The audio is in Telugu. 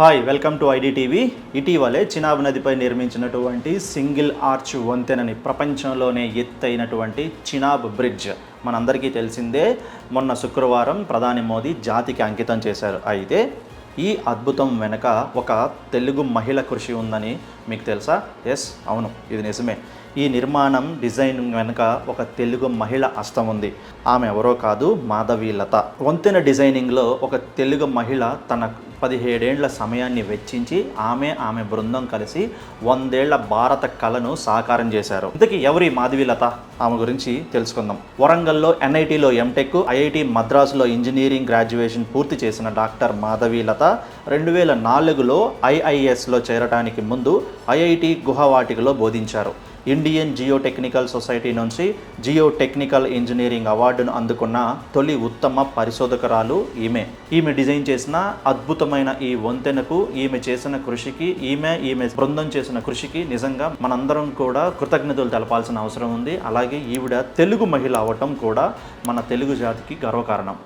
Hi welcome to IDTV. ఇటీవలే చినాబ్ నదిపై నిర్మించినటువంటి సింగిల్ ఆర్చ్ వంతెనని ప్రపంచంలోనే ఎత్తైనటువంటి చినాబ్ బ్రిడ్జ్. మనందరికీ తెలిసిందే మొన్న శుక్రవారం ప్రధాని మోదీ జాతికి అంకితం చేశారు. అయితే ఈ అద్భుతం వెనక ఒక తెలుగు మహిళ కృషి ఉందని మీకు తెలుసా? ఎస్ అవును ఇది నిజమే. ఈ నిర్మాణం డిజైన్ వెనుక ఒక తెలుగు మహిళ హస్తం ఉంది. ఆమె ఎవరో కాదు మాధవి లత. వంతెన డిజైనింగ్లో ఒక తెలుగు మహిళ తన పదిహేడేండ్ల సమయాన్ని వెచ్చించి ఆమె ఆమె బృందం కలిసి వందేళ్ళ భారత కళను సాకారం చేశారు. ఇంతకీ ఎవరి మాధవీలత ఆమె గురించి తెలుసుకుందాం. వరంగల్లో ఎన్ఐటిలో ఎంటెక్ ఐఐటి మద్రాసులో ఇంజనీరింగ్ గ్రాడ్యుయేషన్ పూర్తి చేసిన డాక్టర్ మాధవీలత రెండు వేల నాలుగులో ఐఐఎస్లో చేరడానికి ముందు ఐఐటి గుహవాటికలో బోధించారు. ఇండియన్ జియోటెక్నికల్ సొసైటీ నుంచి జియోటెక్నికల్ ఇంజనీరింగ్ అవార్డును అందుకున్న తొలి ఉత్తమ పరిశోధకురాలు ఈమె. ఈమె డిజైన్ చేసిన అద్భుతమైన ఈ వంతెనకు ఈమె చేసిన కృషికి ఈమె ఈమె బృందం చేసిన కృషికి నిజంగా మనందరం కూడా కృతజ్ఞతలు తెలపాల్సిన అవసరం ఉంది. అలాగే ఈవిడ తెలుగు మహిళ అవ్వటం కూడా మన తెలుగు జాతికి గర్వకారణం.